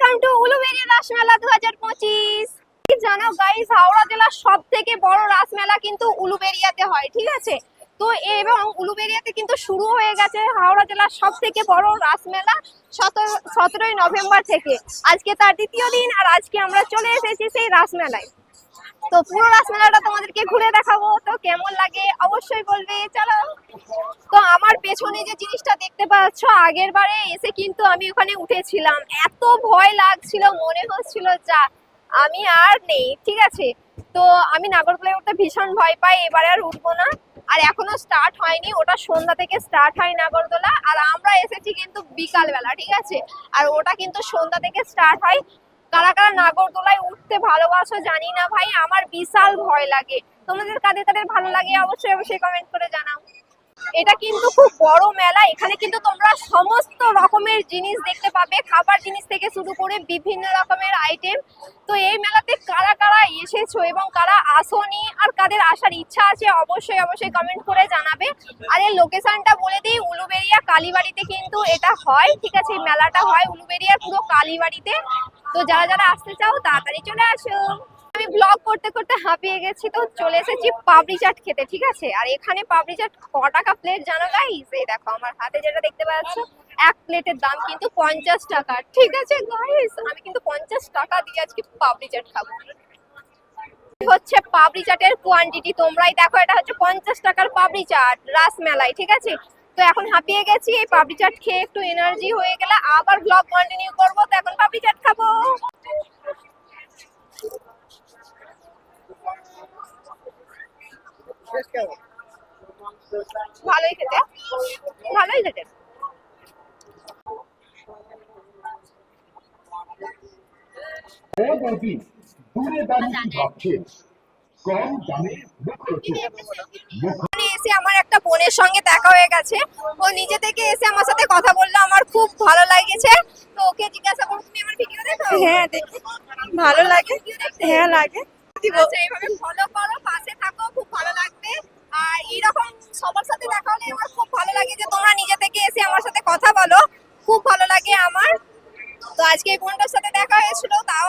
Welcome to Uluberia Rasmela দু হাজার পঁচিশ জানো গাইস হাওড়া জেলার সব থেকে বড় রাসমেলা কিন্তু উলুবেরিয়াতে হয়, ঠিক আছে? তো এবং উলুবেরিয়াতে কিন্তু শুরু হয়ে গেছে হাওড়া জেলার সব থেকে বড় রাসমেলা সতেরো সতেরোই নভেম্বর থেকে। আজকে তার দ্বিতীয় দিন আর আজকে আমরা চলে এসেছি সেই রাসমেলায়। তো পুরো রাসমেলাটা তোমাদেরকে ঘুরে দেখাবো। তো কেমন লাগে অবশ্যই বলবে। চলো। তো আমার পেছনে যে জিনিসটা দেখতে পাচ্ছ, আগের বারে এসে কিন্তু আমি ওখানে উঠেছিলাম। এত ভয় লাগছিল, মনে হচ্ছিল যা, আমি আর নেই, ঠিক আছে? তো আমি নাগরদোলায় উঠতে ভীষণ ভয় পাই, এবারে আর উঠবো না। আর এখনও স্টার্ট হয়নি, ওটা সন্ধ্যা থেকে স্টার্ট হয় নাগরদোলা। আর আমরা এসেছি কিন্তু বিকালবেলা, ঠিক আছে? আর ওটা কিন্তু সন্ধ্যা থেকে স্টার্ট হয়। কারা কারা নাগরদোলায় উঠতে ভালোবাসো জানি না ভাই, আমার বিশাল ভয় লাগে। তোমাদের কাদের কাদের ভালো লাগে, অবশ্যই অবশ্যই কমেন্ট করে জানাও। এটা কিন্তু খুব বড় মেলা। এখানে কিন্তু তোমরা সমস্ত রকমের জিনিস দেখতে পাবে। খাবার জিনিস থেকে শুরু করে বিভিন্ন রকমের আইটেম তো এই মেলাতে কারা কারা এসেছ এবং কারা আসোনি আর কাদের আসার ইচ্ছা আছে অবশ্যই অবশ্যই কমেন্ট করে জানাবে। আর এর লোকেশনটা বলে দিই, উলুবেরিয়া কালীবাড়িতে কিন্তু এটা হয়, ঠিক আছে? এই মেলাটা হয় উলুবেরিয়ার পুরো কালীবাড়িতে। তো যারা যারা আসতে চাও, তাড়াতাড়ি চলে আসো। আমি ব্লগ করতে করতে হাঁপিয়ে গেছি তো চলে এসেছি পাপড়ি চাট খেতে, ঠিক আছে? আর এখানে পাপড়ি চাট ক টাকা প্লেট জানো গাইস এই দেখো, আমার হাতে যেটা দেখতে পাচ্ছ, এক প্লেটের দাম কিন্তু পঞ্চাশ টাকা। ঠিক আছে গাইস আমি কিন্তু পঞ্চাশ টাকা দিয়ে আজকে পাপড়ি চাট খাব। হচ্ছে পাপড়ি চাটের কোয়ান্টিটি তোমরাই দেখো, এটা হচ্ছে পঞ্চাশ টাকার পাপড়ি চাট, রাস মেলায়, ঠিক আছে? তো এখন হাঁপিয়ে গেছি, এই পাপড়ি চাট খেয়ে একটু এনার্জি হয়ে গেলে আবার ব্লগ কন্টিনিউ করব। তো এখন পাপড়ি চাট খাব ভালোই খেতে। ভালোই খেতে। এসে আমার একটা বোনের সঙ্গে দেখা হয়ে গেছে। ও নিজে থেকে এসে আমার সাথে কথা বলল আমার খুব ভালো লাগেছে। তো ওকে জিজ্ঞাসা করব তুমি আমার ভিডিও দেখো? হ্যাঁ দেখি। ভালো লাগে। হ্যাঁ লাগে। আচ্ছা এইভাবে ফলো করো পাশে থাকো ভালো লাগবে। আর এইরকম সবার সাথে দেখা হলে আমার খুব ভালো লাগে যে তোমরা নিজে থেকে এসে আমার সাথে কথা বলো। খুব ভালো লাগে আমার। তো আজকে এই বোনটার সাথে দেখা হয়েছিল, তাও